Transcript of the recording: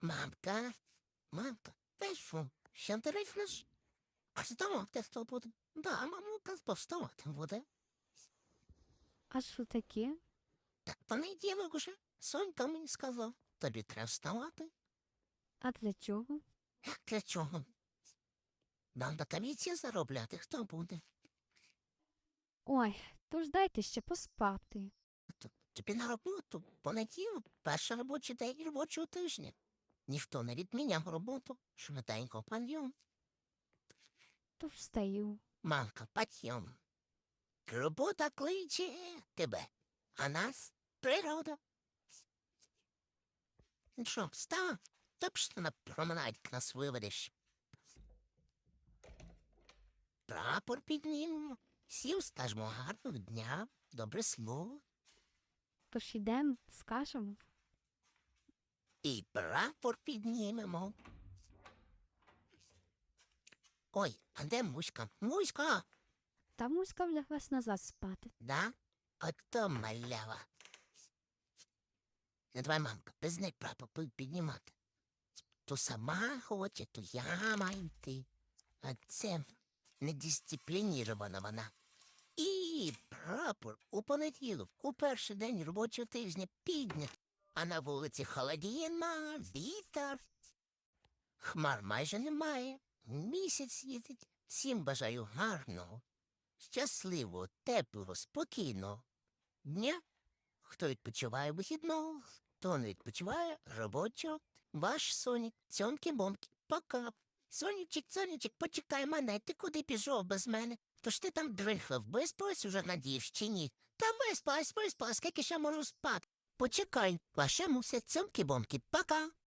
Мамка, мамка, się ty ryfniesz? A z domu też to буде? Да, мамука повставати буде. А що таке? Так понеділок уже. Сонька мені сказав, тобі треба вставати. А для чого? Як для чого? Нам до комісії заробляти хто буде? Ой, то ж дайте ще поспати. Тобі на роботу понеділок, перший робочий день робочого тижня. Ніхто не відміняв роботу, швиденько підйом. То встаю. Мамка, підйом. Робота кличе тебе, а нас природа. Ну що, встав? Та пішли на променадик нас виведеш. Прапор піднімемо. Сів, скажемо гарного дня, добре слово. То ж ідем, скажемо. І прапор піднімемо. Ой, а де муська? Муська! Та муська вляглась назад спати. Да? Ото малява. Не давай, мамка, без неї прапор піднімати. То сама хоче, то я маю йти. А це недисциплінірована вона. І прапор у понеділок, у перший день робочого тижня піднят, а на вулиці холодіна, вітер. Хмар майже немає, місяць їздить. Всім бажаю гарного, щасливого, теплого, спокійного дня. Хто відпочиває вихідного, хто не відпочиває робочого. Ваш Сонік, цьомки-бомки, пока. Сонічик, сонічик, почекай мене, ти куди пішов без мене? Тож ти там дрихлив, виспалась уже на дівчині. Та виспалась, виспалась, скільки ще можу спати. Почекай, лише мусять цьомки-бомки, пока.